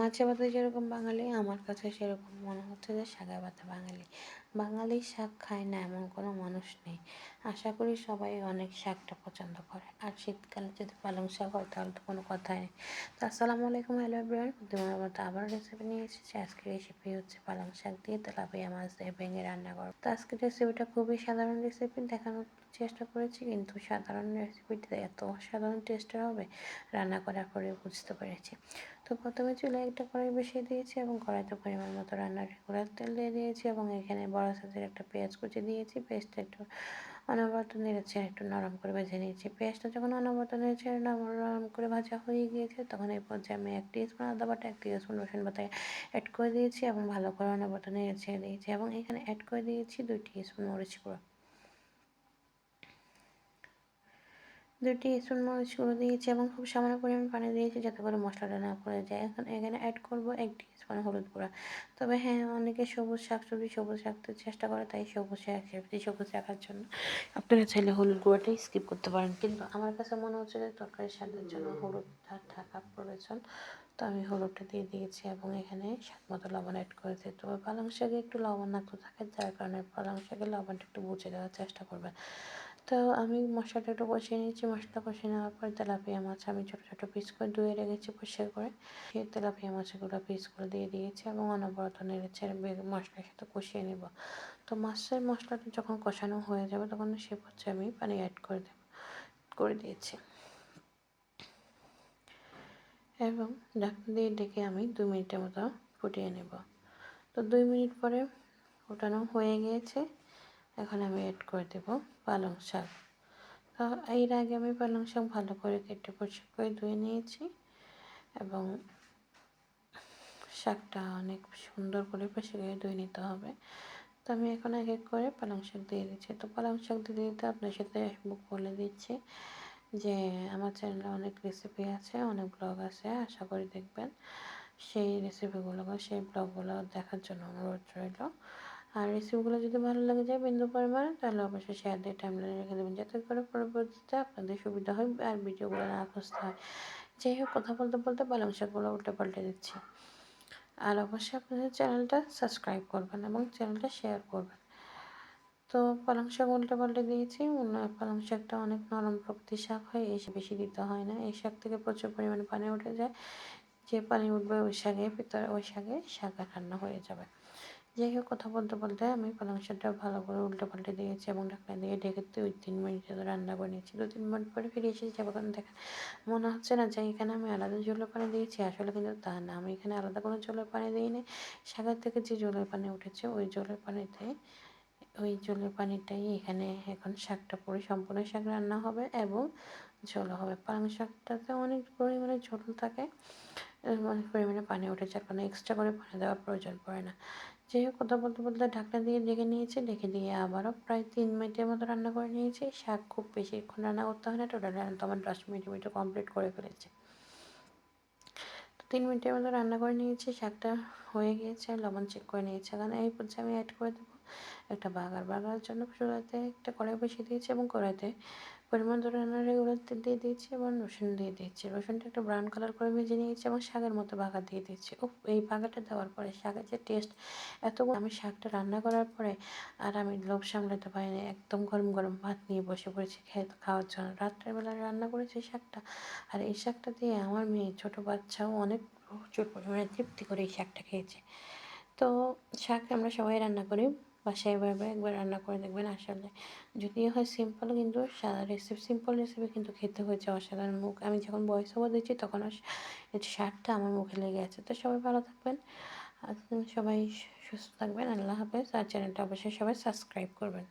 মাছে ভাতে যেরকম বাঙালি আমার কাছে সেরকম মনে হচ্ছে যে শাকে ভাতে বাঙালি। বাঙালি শাক খায় না এমন কোনো মানুষ নেই। আশা করি সবাই অনেক শাকটা পছন্দ করে। আর শীতকালে যদি পালং শাক হয়, তাহলে তো কোনো কথাই নেই। তো আসসালামু আলাইকুম, হ্যালো এভরিওয়ান। তোমার মতো আবার রেসিপি নিয়ে এসেছি। আজকের রেসিপি হচ্ছে পালং শাক দিয়ে তেলাপিয়া মাছ দিয়ে ভেঙে রান্না করো। তো আজকের রেসিপিটা খুবই সাধারণ রেসিপি দেখানোর চেষ্টা করেছি, কিন্তু সাধারণ রেসিপিটা এত অসাধারণ টেস্টের হবে, রান্না করার পরে বুঝতে পেরেছি। তো প্রথমে চুলে একটা কড়াই বসিয়ে দিয়েছি এবং কড়াইতে পরিমাণ মতো রান্নার রেগুলার তেল দিয়ে দিয়েছি এবং এখানে বড় সাইজের একটা পেঁয়াজ কুচি দিয়েছি, পেঁয়াজটা একটু অনবরত নেড়েছে একটু নরম করে ভেজে নিয়েছি। পেঁয়াজটা যখন অনবরত নেড়েছে নরম করে ভাজা হয়ে গিয়েছে, তখন এই যে আমি এক স্পুন আদা বাটা, এক স্পুন রসুন বাটা অ্যাড করে দিয়েছি এবং ভালো করে অনবরত নেড়েছে দিয়েছি এবং এখানে অ্যাড করে দিয়েছি দুই স্পুন মরিচ গুঁড়ো। দুটি স্পুন মরিচ গুঁড়ো দিয়েছি এবং খুব সামান্য পরিমাণ পানি দিয়েছি যাতে করে মশলাটা না পড়ে যায়। এখন এখানে অ্যাড করব এক স্পুন হলুদ গুঁড়া। তবে হ্যাঁ অনেকে সবুজ শাকসবজি সবুজ রাখতে চেষ্টা করে, তাই সবুজ শাক, সবজি রাখার জন্য আপনারা চাইলে হলুদ গুঁড়াটাই স্কিপ করতে পারেন। কিন্তু আমার কাছে মনে হচ্ছে যে তরকারি স্বাদের জন্য হলুদ থাকা প্রয়োজন। তো আমি হলুদটা দিয়ে দিয়েছি এবং এখানে স্বাদ মতো লবণ অ্যাড করেছি তবে পালং শাকে একটু লবণ লবণাক্ত থাকে, যার কারণে পালং শাকের লবণটা একটু বুঝে দেওয়ার চেষ্টা করবেন। তো আমি মশলাটা একটু কষিয়ে নিয়েছি। মশলা কষিয়ে নেওয়ার পর তেলাপিয়া মাছ আমি ছোটো ছোটো পিস করে ধুয়ে রেখেছি পরিষ্কার করে। সেই তেলাপিয়া মাছগুলো পিস করে দিয়ে দিয়েছি এবং অনবরত নেড়েছে মশলার সাথে কষিয়ে নেব। তো মাছের মশলাটা যখন কষানো হয়ে যাবে তখন সে পর্যায়ে আমি পানি অ্যাড করে দেব, করে দিয়েছি। এবং ঢাকনা দিয়ে ডেকে আমি দু মিনিটের মতো ফুটিয়ে নেব। তো দুই মিনিট পরে ফোটানো হয়ে গিয়েছে। এখন আমি অ্যাড করে দেব পালং শাক। তো এর আগে আমি পালং শাক ভালো করে কেটে পরিষ্কার করে ধুয়ে নিয়েছি এবং শাকটা অনেক সুন্দর করে পরিষ্কার করে ধুয়ে নিতে হবে। তো আমি এখন এক এক করে পালং শাক দিয়ে দিচ্ছি। তো পালং শাক দিতে দিতে আপনার সাথে বলে দিচ্ছি। যে আমার চ্যানেলে অনেক রেসিপি আছে, অনেক ব্লগ আছে, আশা করি দেখবেন। সেই রেসিপিগুলো সেই ব্লগগুলো দেখার জন্য অনুরোধ রইল। আর রেসিপিগুলো যদি ভালো লাগে যায়, বিন্দু পরিমাণে, তাহলে অবশ্যই শেয়ার দিয়ে টাইমলাইনে রেখে দেবেন, যাতে করে পরবর্তীতে আপনাদের সুবিধা হয় আর ভিডিওগুলো না খুঁজতে হয়। যাই হোক, কথা বলতে বলতে পালং শাকগুলো উল্টে পাল্টে দিচ্ছি। আর অবশ্যই আপনাদের চ্যানেলটা সাবস্ক্রাইব করবেন এবং চ্যানেলটা শেয়ার করবেন। তো পালং শাক উল্টে পাল্টে দিয়েছি পালং শাকটা অনেক নরম প্রকৃতির শাক হয় এসে বেশি দিতে হয় না। এই শাক থেকে প্রচুর পরিমাণে পানি উঠে যায়। যে পানি উঠবে ওই শাকে, ভিতরে ওই শাকে শাক রান্না হয়ে যাবে। যাই হোক, কথা বলতে বলতে আমি পালং শাকটা ভালো করে উল্টে পাল্টে দিয়েছি এবং ঢাকনা দিয়ে ঢেকে দুই তিন মিনিট রান্না করে নিয়েছি। দু তিন মিনিট পরে ফিরে এসেছি যখন দেখেন মনে হচ্ছে না যে এখানে আমি আলাদা জলের পানি দিয়েছি। আসলে কিন্তু তা না, আমি এখানে আলাদা কোনো জলের পানি দিইনি। শাকের থেকে যে জলের পানি উঠেছে, ওই জলের পানিতে ওই জলের পানিটাই এখানে এখন শাকটা পরে সম্পূর্ণ শাক রান্না হবে এবং ঝোল হবে। পালং শাকটাতে অনেক পরিমাণে ঝোল থাকে অনেক পরিমাণে পানি উঠে যার কারণে এক্সট্রা করে পানি দেওয়ার প্রয়োজন পড়ে না। যাই হোক, কথা বলতে বলতে ঢাকনা দিয়ে ডেকে নিয়েছি, ডেকে দিয়ে আবারও প্রায় তিন মিনিটের মতো রান্না করে নিয়েছি। শাক খুব বেশিক্ষণ রান্না করতে হয় না, টোটাল রান্না তো আমার দশ মিনিটের মতো কমপ্লিট করে ফেলেছি। তো তিন মিনিটের মতো রান্না করে নিয়েছি, শাকটা হয়ে গিয়েছে, লবণ চেক করে নিয়েছি। কারণ এই পর্যায়ে আমি অ্যাড করে দেবো একটা বাগার বাগার জন্য চুলাতে একটা কড়াই বসিয়ে দিয়েছি এবং কড়াইতে পরিমাণ ধরে রেগুলার তেল দিয়ে দিয়েছি এবং রসুন দিয়ে দিয়েছি। রসুনটা একটু ব্রাউন কালার করে ভেজে নিয়েছি এবং শাকের মতো বাগা দিয়ে দিয়েছি। ও এই বাগাটা দেওয়ার পরে শাকের যে টেস্ট এত আমি শাকটা রান্না করার পরে আর আমি লোভ সামলাতে পারিনি। একদম গরম গরম ভাত নিয়ে বসে পড়েছি খেয়ে খাওয়ার জন্য। রাত্রের বেলা রান্না করেছি শাকটা আর এই শাকটা দিয়ে আমার মেয়ে ছোটো বাচ্চাও অনেক প্রচুর পরিমাণে তৃপ্তি করে এই শাকটা খেয়েছে। তো শাক আমরা সবাই রান্না করি। বাসায় এভাবে একবার রান্না করে দেখবেন আসলে যদিও হয় সিম্পল কিন্তু সাদা রেসিপি সিম্পল রেসিপি কিন্তু খেতে হয়েছে অসাধারণ মুখ। আমি যখন বয়স ওভার দিচ্ছি তখন স্বাদটা আমার মুখে লেগে আছে। তো সবাই ভালো থাকবেন সবাই সুস্থ থাকবেন। আল্লাহ হাফেজ। আর চ্যানেলটা অবশ্যই সবাই সাবস্ক্রাইব করবেন।